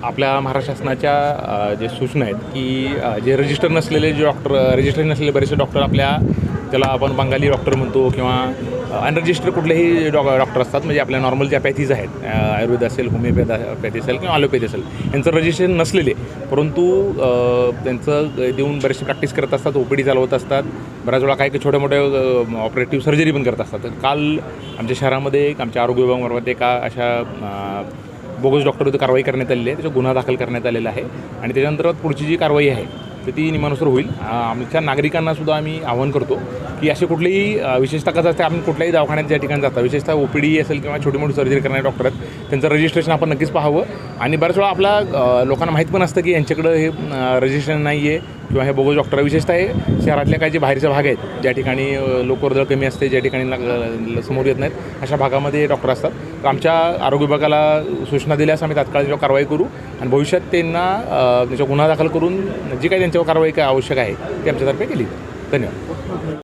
आपल्या महाराष्ट्र शासनाच्या जे सूचना आहेत की जे रजिस्टर नसलेले जे डॉक्टर रजिस्टर नसलेले बरेचसे डॉक्टर आपल्या त्याला आपण बंगाली डॉक्टर म्हणतो किंवा अनरजिस्टर कुठलेही डॉ डॉक्टर असतात म्हणजे आपल्या नॉर्मल ज्या पॅथीज आहेत आयुर्वेद असेल होमिओपॅथ पॅथी असेल किंवा ॲलोपॅथी असेल यांचं रजिस्ट्रेशन नसलेले परंतु त्यांचं देऊन बरेचसे प्रॅक्टिस करत असतात ओ पी डी चालवत असतात बऱ्याच वेळा काही छोट्या मोठ्या ऑपरेटिव्ह सर्जरी पण करत असतात. काल आमच्या शहरामध्ये एक आमच्या आरोग्य विभागामार्फत एका अशा बोगस डॉक्टरवरती कारवाई करण्यात आलेली आहे त्याचा गुन्हा दाखल करण्यात आलेला आहे आणि त्याच्यानंतर पुढची जी कारवाई आहे तर ती निमानुसार होईल आमच्या नागरिकांना सुद्धा आम्ही आवाहन करतो की असे कुठलेही विशेषतः कसं असतं आपण कुठल्याही दवाखान्यात ज्या ठिकाणी जातात विशेषतः ओ पी डी असेल किंवा छोटी मोठी सर्जरी करणारे डॉक्टर आहेत त्यांचं रजिस्ट्रेशन आपण नक्कीच पाहावं. आणि बऱ्याच वेळा आपला लोकांना माहीत पण असतं की यांच्याकडं हे रजिस्ट्रेशन नाही आहे किंवा हे बोगस डॉक्टर विशेषतः हे शहरातल्या काही जे बाहेरचे भाग आहेत ज्या ठिकाणी लोकवर्दळ कमी असते ज्या ठिकाणी समोर येत नाहीत अशा भागामध्ये डॉक्टर असतात. तर आमच्या आरोग्य विभागाला सूचना दिल्यास आम्ही तात्काळ कारवाई करू आणि भविष्यात त्यांना अ, गुन्हा दाखल करून जी काही त्यांच्या कारवाई काय आवश्यक आहे ती आमच्यातर्फे केली धन्यवाद.